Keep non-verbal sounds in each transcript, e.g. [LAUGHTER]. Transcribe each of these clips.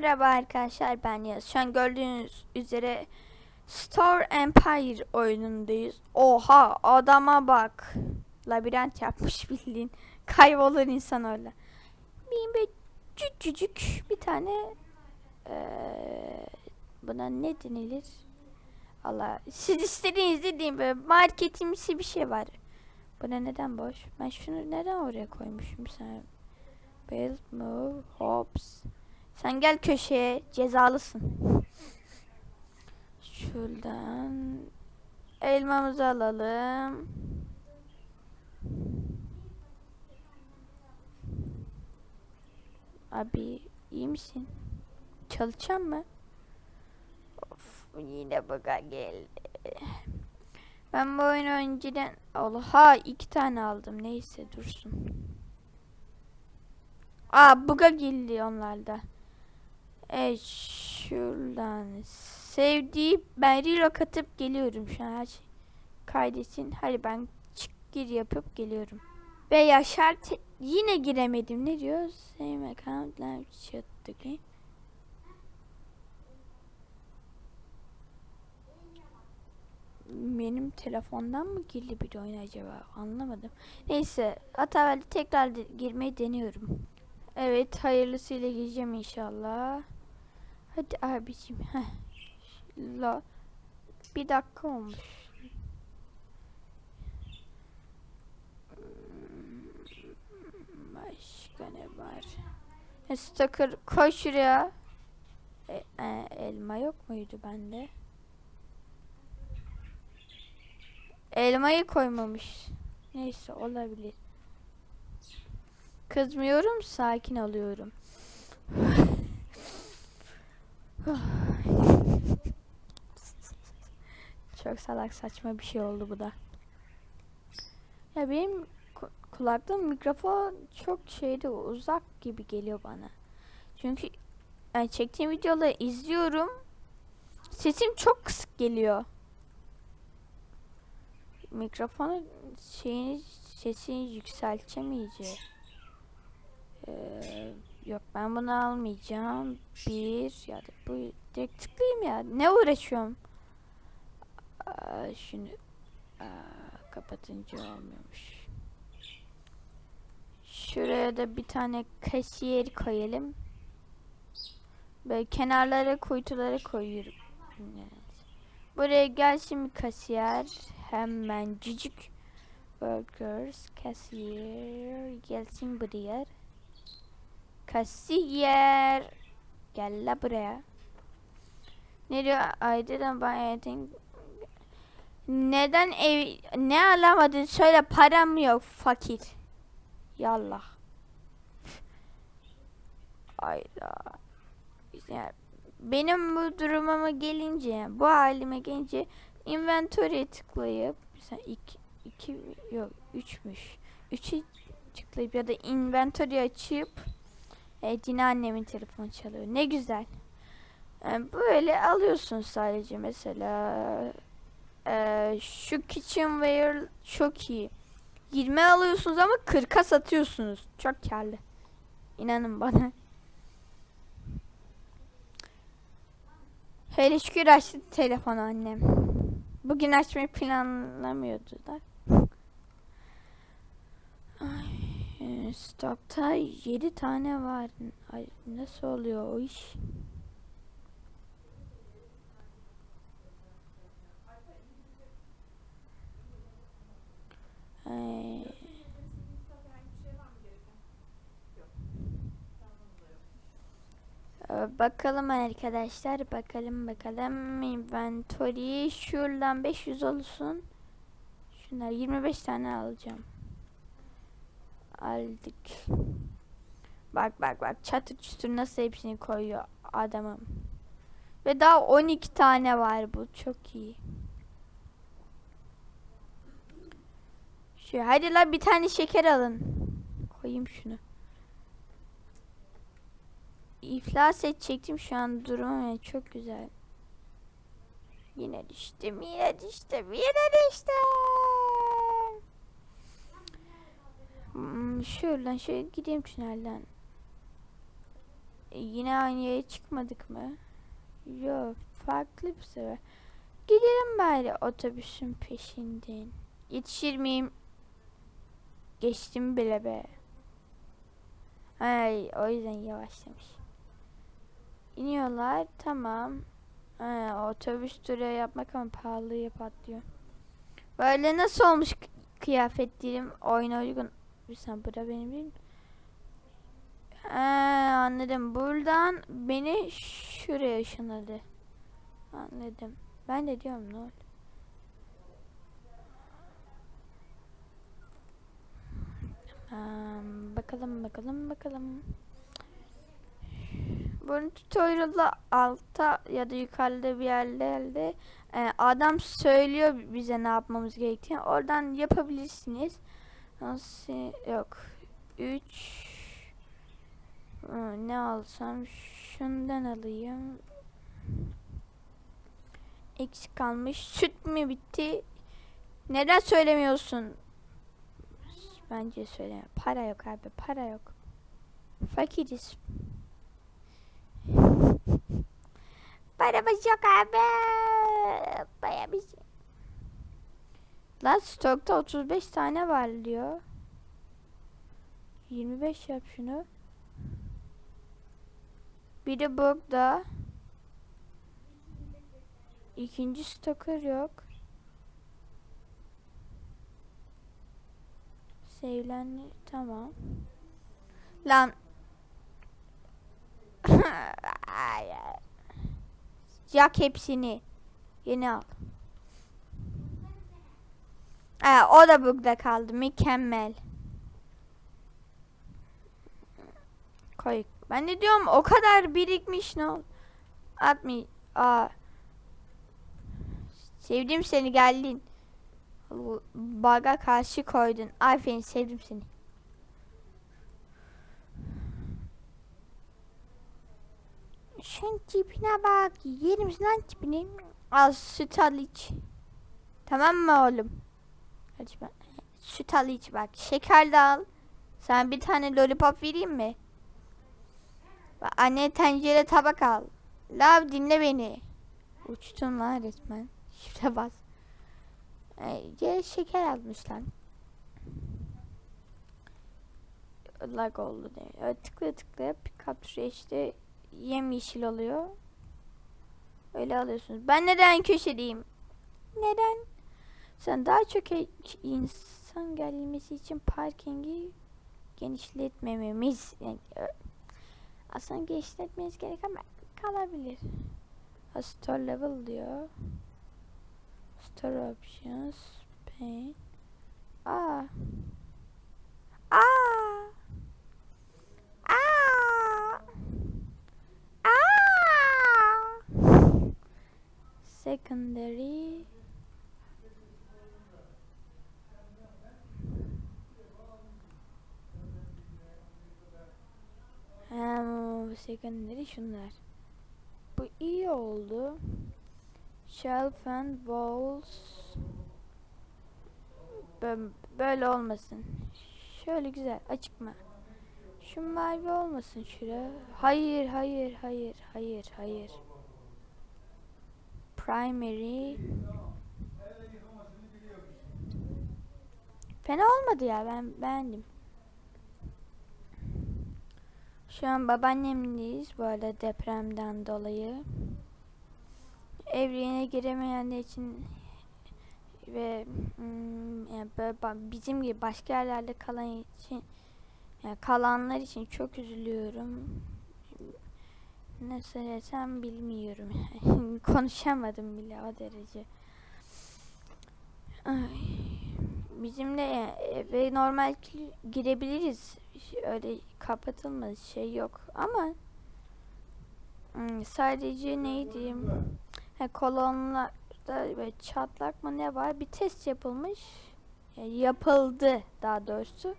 Merhaba arkadaşlar ben Yaz. Şu an gördüğünüz üzere Star Empire oyunundayız. Oha adama bak. Labirent yapmış [LAUGHS] bildiğin. Kaybolur insan orada. Bir böyle küçücük bir tane eee, buna ne denilir? Allah siz istediğiniz deyin böyle marketimsi bir şey var. Buna neden boş? Ben şunu neden oraya koymuşum sen? Build, move, hops. Sen gel köşeye cezalısın. Şuradan elmamızı alalım. Abi iyi misin? Çalışacağım mı? Of yine bug'a geldi. Ben bu oyunu önceden Oha iki tane aldım. Neyse dursun. Aa bug'a geldi onlarda. Evet şuradan sevdiği ben reload atıp geliyorum şu an her şey kaydetsin. Hadi ben çık gir yapıp geliyorum. Ve Yaşar yine giremedim. Ne diyor? Same account live chat okay. Benim telefondan mı girdi bir oyun acaba? Anlamadım. Neyse hatta tekrar de- girmeyi deniyorum. Evet hayırlısıyla gireceğim inşallah. Hadi abicim. Heh. La. Bir dakika olmuş. Hmm, Başka ne var? E, Stalker koy şuraya. E, e, elma yok muydu bende? Elmayı koymamış. Neyse olabilir. Kızmıyorum, sakin alıyorum. [LAUGHS] Çok salak saçma bir şey oldu bu da. Ya benim ku- kulaklığım mikrofon çok şeyde uzak gibi geliyor bana. Çünkü yani çektiğim videoları izliyorum. Sesim çok kısık geliyor. Mikrofonu şeyini sesini yükselteceğim iyice. Ee, yok ben bunu almayacağım. Bir ya da bu direkt tıklayayım ya. Ne uğraşıyorum? Aa, şunu aa, kapatınca olmuyormuş. Şuraya da bir tane kasiyer koyalım. Böyle kenarlara kuytulara koyuyorum. Evet. Buraya gelsin bir kasiyer. Hemen cücük. Workers, kasiyer. Gelsin buraya. Kasiyer. Gel la buraya. Ne diyor? I didn't buy anything. Neden ev ne alamadın söyle param yok fakir. Yallah. Ayda. Yani benim bu durumuma gelince, bu halime gelince inventory'e tıklayıp mesela iki, iki yok üçmüş. Üçü tıklayıp ya da inventory açıp evet yine annemin telefonu çalıyor. Ne güzel. Yani böyle alıyorsun sadece mesela ee, şu kitchenware çok iyi. 20 alıyorsunuz ama 40'a satıyorsunuz. Çok karlı. İnanın bana. Hele şükür açtı telefonu annem. Bugün açmayı planlamıyordu da. Ay, e, stokta 7 tane var. Ay, nasıl oluyor o iş? Ee, Bakalım arkadaşlar bakalım bakalım inventory şuradan 500 olsun şunlar 25 tane alacağım aldık. Bak bak bak. Çatır çutur nasıl hepsini koyuyor adamım. Ve daha 12 tane var bu. Çok iyi. Şu hadi la bir tane şeker alın. Koyayım şunu. İflas edecektim. Şu an durumum yani çok güzel. Yine düştüm, yine düştüm, yine düştüm. Hmm, şuradan şöyle gideyim tünelden. yine aynı yere çıkmadık mı? Yok farklı bir sefer. Gidelim bari otobüsün peşinden. Yetişir miyim? Geçtim bile be. Ay o yüzden yavaşlamış. İniyorlar tamam. Ha, otobüs turu yapmak ama pahalıya patlıyor. Böyle nasıl olmuş kıyafetlerim oyuna uygun. Bir saniye bu da benim değil? Ha, anladım. Buradan beni şuraya ışınladı. Anladım. Ben de diyorum ne oldu? Bakalım bakalım bakalım. Bunun tutorial'da altta ya da yukarıda bir yerlerde e, adam söylüyor bize ne yapmamız gerektiğini. Oradan yapabilirsiniz. Nasıl yok. 3 ne alsam şundan alayım. Eksik kalmış. Süt mü bitti? Neden söylemiyorsun? Bence söyle. Para yok abi. Para yok. Fakiriz. [LAUGHS] Paramız yok abi. Paramız yok. Lan stokta 35 tane var diyor. 25 yap şunu. Biri burada. İkinci stoker yok. Save'lendi. Tamam. Lan. [LAUGHS] Yak hepsini. Yeni al. Aa, o da bugda kaldı. Mükemmel. Koy. Ben de diyorum o kadar birikmiş ne ol. Atmay. Aa. Sevdim seni geldin. Baga karşı koydun. Aferin sevdim seni. Şunun tipine bak. Yerim lan tipini. Al süt al iç. Tamam mı oğlum? Hadi ben. Süt al iç bak. Şeker de al. Sen bir tane lollipop vereyim mi? Bak, Anne tencere tabak al. Lav dinle beni. Uçtun lan resmen. [LAUGHS] Şifre bas. Ee, şeker almışlar. Lag oldu değil. Evet, tıkla tıkla pick tuşu işte yemyeşil oluyor. Öyle alıyorsunuz. Ben neden köşedeyim? Neden? Sen daha çok e- insan gelmesi için parkingi genişletmememiz yani, ö- aslında genişletmemiz gerek ama kalabilir. Ha, Store level diyor. Store options. Paint. Aa. Aa. Secondary. Hem secondary şunlar. Bu iyi oldu. Shelf and walls. Bö- Böyle olmasın. Şöyle güzel açık mı? Şu mavi olmasın şuraya. Hayır, hayır, hayır, hayır, hayır. Primary. Fena olmadı ya ben beğendim. Şu an babaannemdeyiz bu arada depremden dolayı. Evrene giremeyenler için ve hmm, yani böyle bizim gibi başka yerlerde kalan için yani kalanlar için çok üzülüyorum. Ne söylesem bilmiyorum. [LAUGHS] Konuşamadım bile o derece. Ay. Bizim de yani eve normal girebiliriz. Öyle kapatılmaz şey yok ama hmm, sadece neydi? Ha, kolonlarda böyle çatlak mı ne var? Bir test yapılmış. Yapıldı daha doğrusu.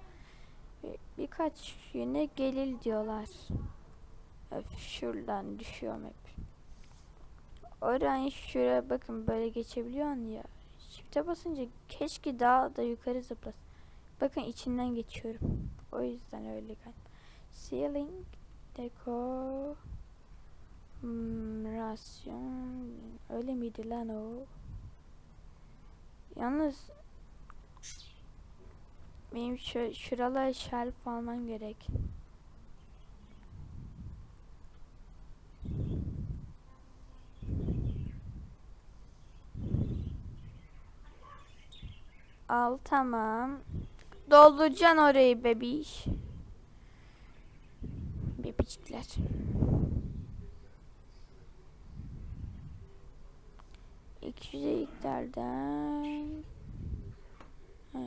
Bir- Birkaç güne gelir diyorlar. Öf, şuradan düşüyorum hep. Oradan şuraya bakın böyle geçebiliyorsun ya. Shift'e basınca keşke daha da yukarı zıplasın. Bakın içinden geçiyorum. O yüzden öyle galiba. Ceiling Deko. Hmm, rasyon. Öyle miydi lan o? Yalnız benim şu, şuralara şerif almam gerek. Al tamam. Dolduracaksın orayı bebiş. Bebişler. İki yüzeyliklerden ha,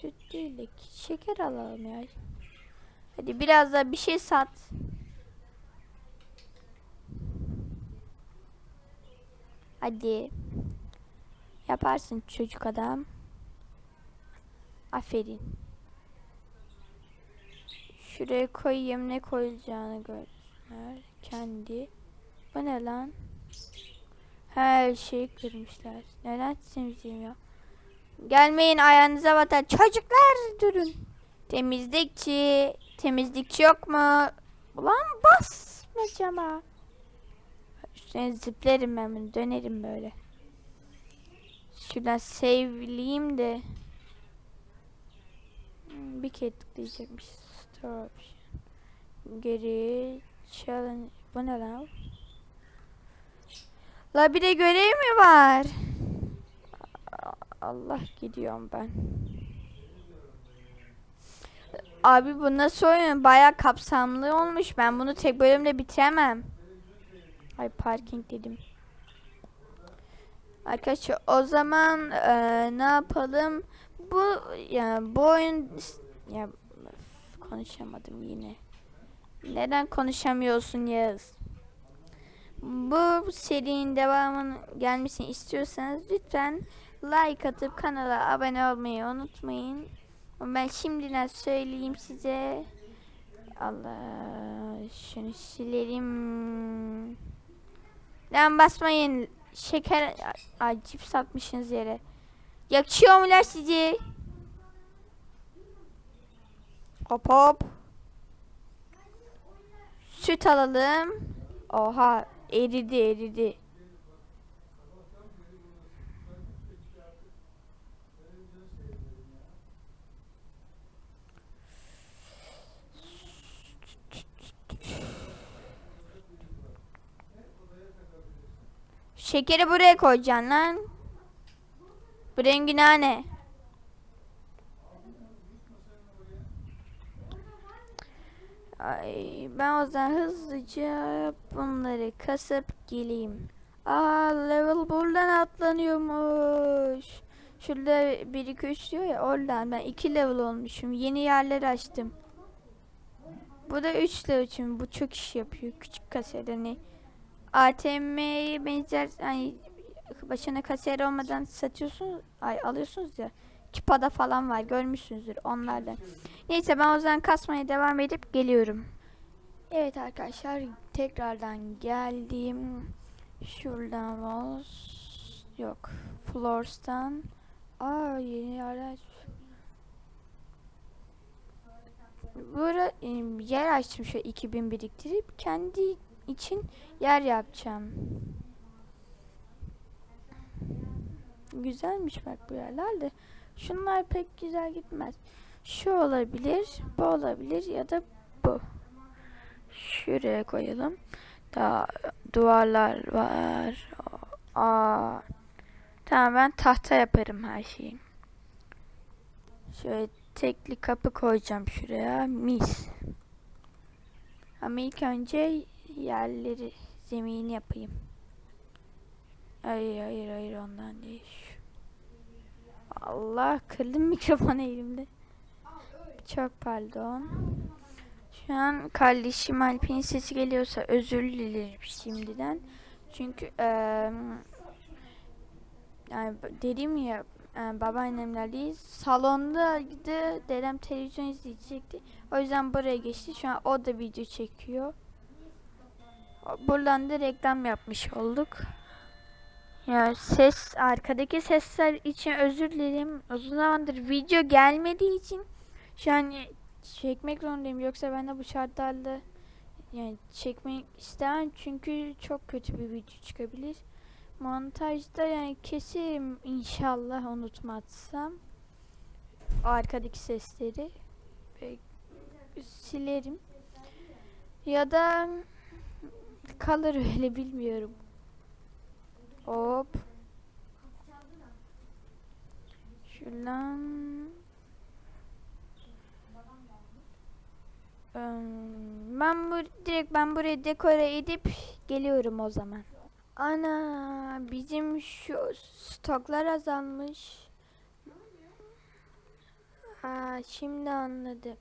süt değil de şeker alalım ya. Hadi biraz da bir şey sat. Hadi. Yaparsın çocuk adam. Aferin. Şuraya koyayım ne koyacağını görsünler. Kendi. Bu ne lan? Her şeyi kırmışlar. Neden temizleyeyim ya? Gelmeyin ayağınıza batar. Çocuklar durun. Temizlikçi. Temizlikçi yok mu? Ulan basma cama. Üstüne zıplarım ben bunu. Dönerim böyle. Şuradan save'leyeyim de. Bir kere tıklayacakmış. Option. Geri challenge. Bu ne lan? La bir de görev mi var? Allah gidiyorum ben. Abi bu nasıl oyun? Baya kapsamlı olmuş. Ben bunu tek bölümde bitiremem. Ay parking dedim. Arkadaşlar o zaman eee, ne yapalım? Bu yani bu oyun ya konuşamadım yine. Neden konuşamıyorsun Yağız? Bu serinin devamının gelmesini istiyorsanız lütfen like atıp kanala abone olmayı unutmayın. Ben şimdiden söyleyeyim size. Allah şunu silelim. Lan basmayın. Şeker ay cips atmışsınız yere. Yakışıyor mu lan sizi? Hop hop. Süt alalım. Oha eridi eridi. Şekeri buraya koyacaksın lan. Bu rengi ne? Ay, ben o zaman hızlıca bunları kasıp geleyim. Aa level buradan atlanıyormuş. Şurada 1 2 3 diyor ya oradan ben 2 level olmuşum. Yeni yerler açtım. Bu da 3 level için bu çok iş yapıyor. Küçük kaset hani ATM'ye benzer hani başına kasiyer olmadan satıyorsunuz ay alıyorsunuz ya. Kipada falan var görmüşsünüzdür onlardan. Neyse ben o zaman kasmaya devam edip geliyorum. Evet arkadaşlar tekrardan geldim. Şuradan was yok. Floors'tan Aa yeni araç. Burada yer açtım şu 2000 biriktirip kendi için yer yapacağım. Güzelmiş bak bu yerler de. Şunlar pek güzel gitmez. Şu olabilir, bu olabilir ya da bu. Şuraya koyalım. Daha duvarlar var. Aa. Tamam ben tahta yaparım her şeyi. Şöyle tekli kapı koyacağım şuraya. Mis. Ama ilk önce yerleri, zemini yapayım. Hayır hayır hayır ondan değil. Allah kırdım [LAUGHS] mikrofonu elimde. Çok pardon. Şu an kardeşim Alp'in sesi geliyorsa özür dilerim şimdiden. Çünkü eee yani dedim ya e, babaannemlerdeyiz. Salondaydı. Dedem televizyon izleyecekti. O yüzden buraya geçti. Şu an o da video çekiyor. Buradan da reklam yapmış olduk. Yani ses arkadaki sesler için özür dilerim. Uzun zamandır video gelmediği için şu an çekmek zorundayım. Yoksa ben de bu şartlarda Yani çekmek istemem çünkü çok kötü bir video çıkabilir. Montajda yani keserim inşallah unutmazsam. Arkadaki sesleri silerim. Ya da kalır öyle bilmiyorum. Hop. Şuradan ben bu direkt ben burayı dekore edip geliyorum o zaman. Ana bizim şu stoklar azalmış. Ha şimdi anladım.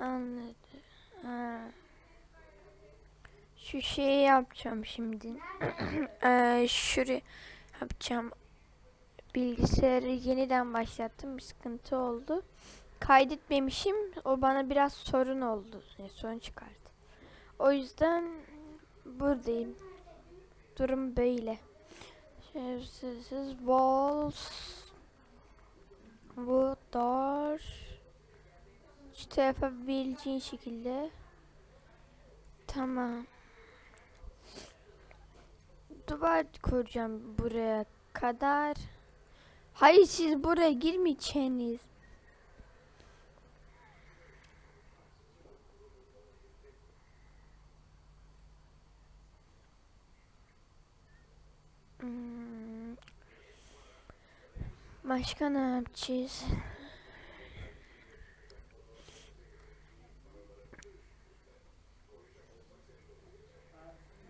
Anladım. Ha. Şu şeyi yapacağım şimdi. [CLEARS THROAT] Eee şuraya yapacağım. Bilgisayarı yeniden başlattım. Bir sıkıntı oldu. Kaydetmemişim. O bana biraz sorun oldu. Yani sorun çıkardı. O yüzden buradayım. Durum böyle. Şerefsiz walls bu dar işte yapabileceğin şekilde tamam duvar kuracağım buraya kadar hayır siz buraya girmeyeceksiniz Hmm. Başka ne yapacağız?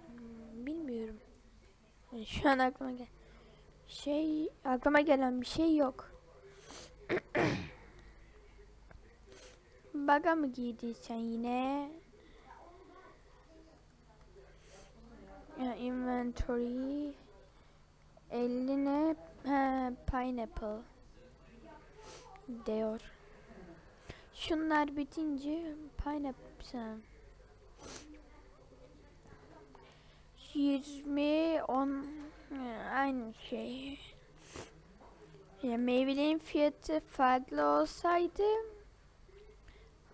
Hmm, Bilmiyorum. Yani Şu an aklıma gel şey aklıma gelen bir şey yok. [COUGHS] Baga mı giydiysen yine? Ya, inventory eline he, pineapple diyor. Şunlar bitince pineapple 20 10 he, aynı şey. Ya meyvelerin fiyatı farklı olsaydı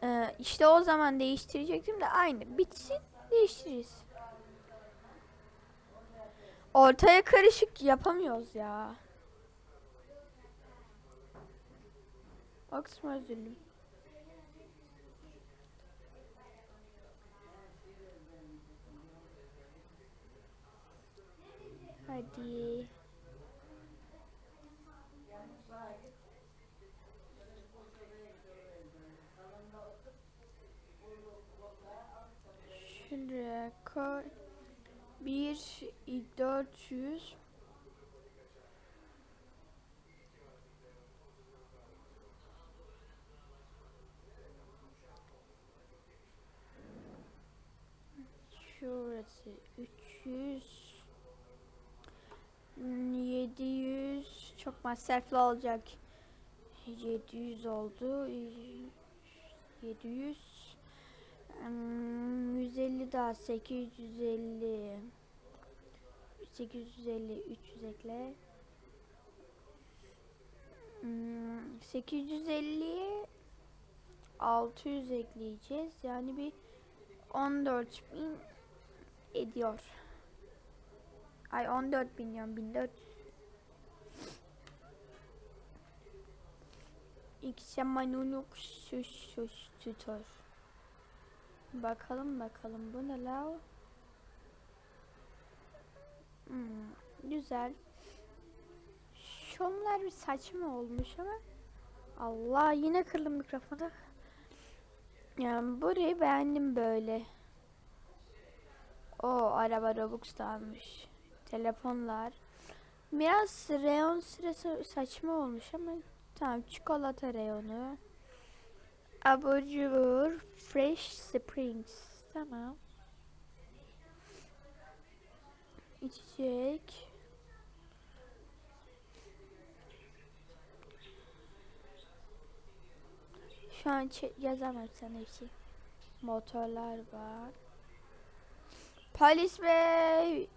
e, işte o zaman değiştirecektim de aynı bitsin değiştiririz. Ortaya karışık yapamıyoruz ya. Kısmı üzüldüm. Hadi. Şuraya koy. Bir dört yüz Şurası 300 Hmm, 700 çok masraflı olacak. 700 oldu 700 Hmm, 150 daha 850 850 300 ekle. Hmm, 850'ye 600 ekleyeceğiz. Yani bir 14.000 ediyor ay 14 milyon 1400 X'e manuluk sus sus tutar Bakalım bakalım bu ne la? Hmm, güzel. Şunlar bir saçma olmuş ama Allah yine kırdım mikrofonu. Yani burayı beğendim böyle. O araba Robux da almış. Telefonlar. Biraz reyon sırası saçma olmuş ama tamam çikolata reyonu. Abur cubur Fresh Springs. Tamam. İçecek. Şu an yazamam sana şey. Motorlar var. Polis bey.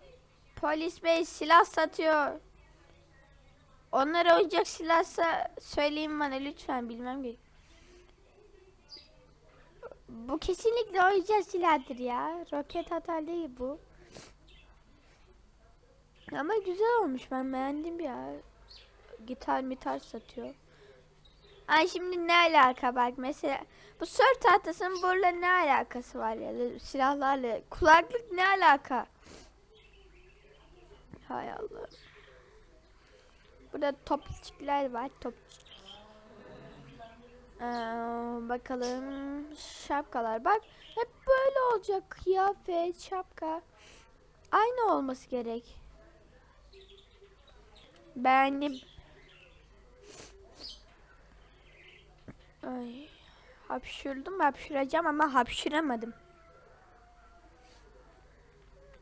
Polis bey silah satıyor. Onlara oyuncak silahsa söyleyin bana lütfen bilmem ki. Bu kesinlikle oyuncak silahdır ya. Roket atar değil bu. Ama güzel olmuş ben beğendim ya. Gitar mitar satıyor. Ay şimdi ne alaka bak mesela bu sör tahtasının burada ne alakası var ya silahlarla kulaklık ne alaka? Hay Allah. Burada topçuklar var topçuk. Ee, bakalım şapkalar bak hep böyle olacak kıyafet şapka aynı olması gerek beğendim Ay, hapşurdum hapşıracağım ama hapşıramadım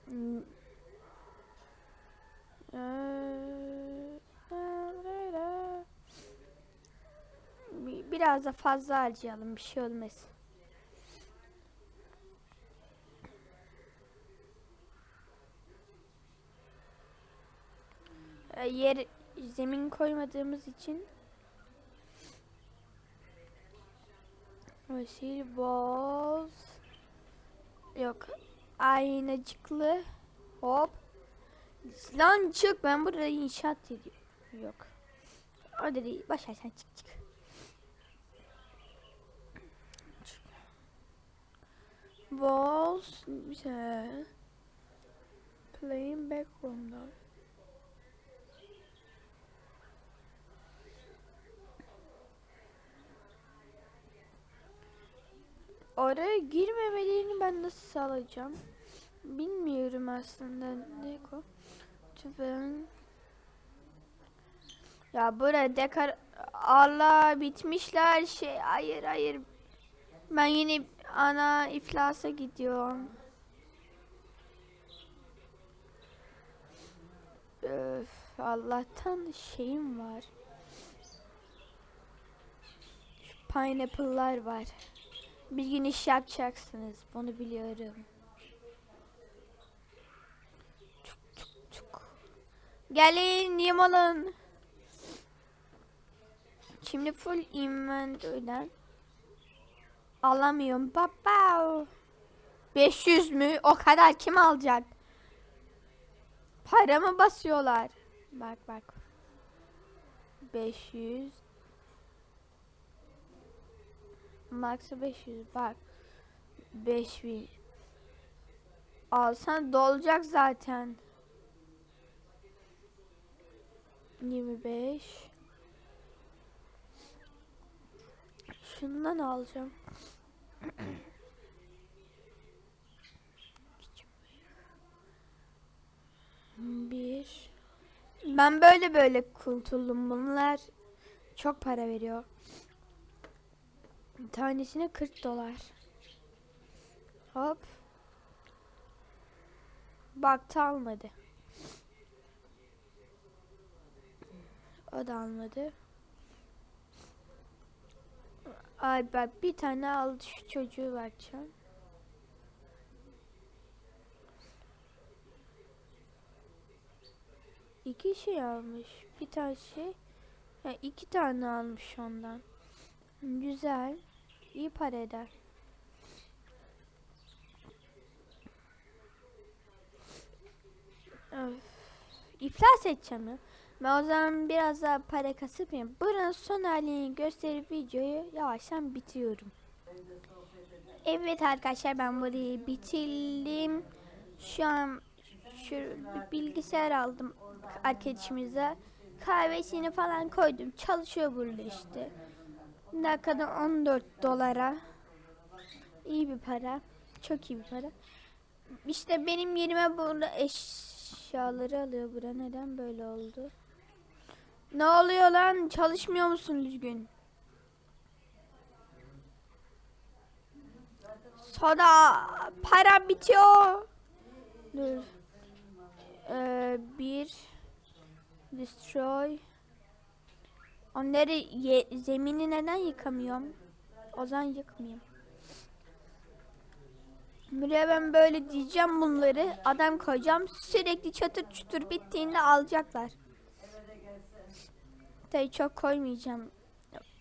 Hmm. Ee, Bi- Biraz da fazla harcayalım bir şey olmaz. Ee, Yer zemin koymadığımız için Vasil boz Yok Aynacıklı Hop. Lan çık ben burada inşaat ediyorum. Yok. O da değil başar sen çık çık Balls güzel. Playing background'da. Oraya girmemelerini ben nasıl sağlayacağım? Bilmiyorum aslında. Ne o? Tüfen. Ya burada dekar... Allah bitmişler şey. Hayır hayır. Ben yine ana iflasa gidiyorum. Öf, Allah'tan şeyim var. Şu pineapple'lar var. Bir gün iş yapacaksınız. Bunu biliyorum. Çuk çuk çuk. Gelin yem alın. Şimdi full inventory'den alamıyorum. Baba. 500 mü? O kadar kim alacak? Para mı basıyorlar? Bak bak. 500 Max 500 bak. 5000 Alsan dolacak zaten. 25 Şundan alacağım. Bir. Ben böyle böyle kurtuldum. Bunlar çok para veriyor. Tanesine 40 dolar. Hop. Baktı almadı. O da almadı. Ay bak bir tane al şu çocuğu bakacağım. İki şey almış. Bir tane şey. Ha, iki tane almış ondan. Güzel. İyi para eder. Öf. İflas edeceğim ya. Ben o zaman biraz daha para kasıp yapayım. Buranın son halini gösterip videoyu yavaştan bitiriyorum. Evet arkadaşlar ben burayı bitirdim. Şu an şu bilgisayar aldım arkadaşımıza. Kahvesini falan koydum. Çalışıyor burada işte. Dakikada 14 dolara. İyi bir para. Çok iyi bir para. İşte benim yerime burada eşyaları alıyor. Bura neden böyle oldu? Ne oluyor lan? Çalışmıyor musun düzgün? Soda para bitiyor. Dur. Ee, bir destroy. Onları ye- zemini neden yıkamıyorum? O zaman yıkmayayım. Buraya ben böyle diyeceğim bunları. Adam koyacağım. Sürekli çatır çutur bittiğinde alacaklar. Tabii çok koymayacağım.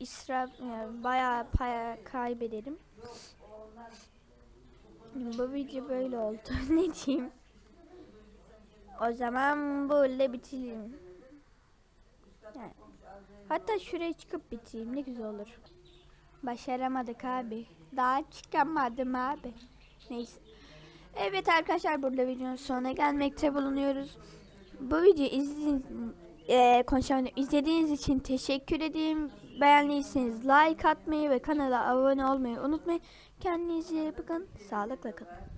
İsraf yani bayağı para kaybederim. Bu video böyle oldu. [LAUGHS] ne diyeyim? O zaman böyle bitireyim. Yani, hatta şuraya çıkıp bitireyim ne güzel olur. Başaramadık abi. Daha çıkamadım abi. Neyse. Evet arkadaşlar burada videonun sonuna gelmekte bulunuyoruz. Bu videoyu izlediğiniz, eee, konuşamadım. izlediğiniz için teşekkür ederim. Beğendiyseniz like atmayı ve kanala abone olmayı unutmayın. Kendinize bakın. Sağlıkla kalın.